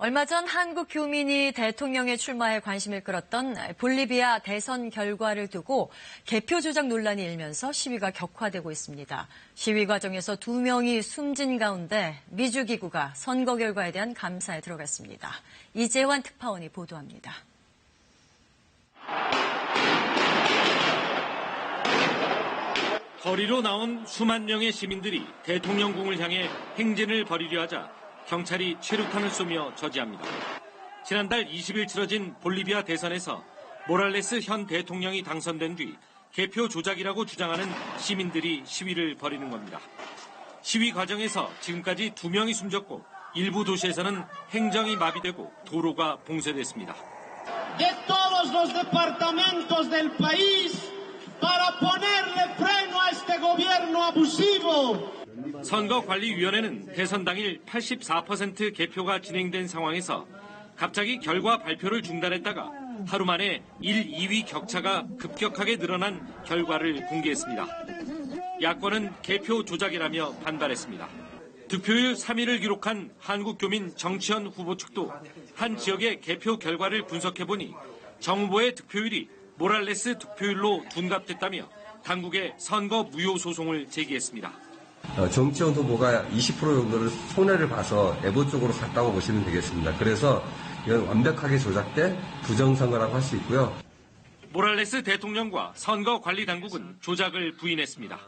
얼마 전 한국 교민이 대통령에 출마해 관심을 끌었던 볼리비아 대선 결과를 두고 개표 조작 논란이 일면서 시위가 격화되고 있습니다. 시위 과정에서 두 명이 숨진 가운데 미주기구가 선거 결과에 대한 감사에 들어갔습니다. 이재환 특파원이 보도합니다. 거리로 나온 수만 명의 시민들이 대통령궁을 향해 행진을 벌이려 하자 경찰이 최루탄을 쏘며 저지합니다. 지난달 20일 치러진 볼리비아 대선에서 모랄레스 현 대통령이 당선된 뒤 개표 조작이라고 주장하는 시민들이 시위를 벌이는 겁니다. 시위 과정에서 지금까지 두 명이 숨졌고 일부 도시에서는 행정이 마비되고 도로가 봉쇄됐습니다. 선거관리위원회는 대선 당일 84% 개표가 진행된 상황에서 갑자기 결과 발표를 중단했다가 하루 만에 1, 2위 격차가 급격하게 늘어난 결과를 공개했습니다. 야권은 개표 조작이라며 반발했습니다. 득표율 3위를 기록한 한국교민 정치현 후보 측도 한 지역의 개표 결과를 분석해보니 정 후보의 득표율이 모랄레스 득표율로 둔갑됐다며 당국에 선거 무효 소송을 제기했습니다. 어, 정치원 후보가 20% 정도를 손해를 봐서 애보 쪽으로 갔다고 보시면 되겠습니다. 그래서 이건 완벽하게 조작된 부정선거라고 할 수 있고요. 모랄레스 대통령과 선거관리당국은 조작을 부인했습니다.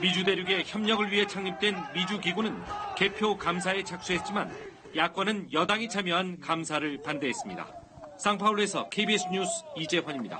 미주 대륙의 협력을 위해 창립된 미주 기구는 개표 감사에 착수했지만 야권은 여당이 참여한 감사를 반대했습니다. 상파울루에서 KBS 뉴스 이재환입니다.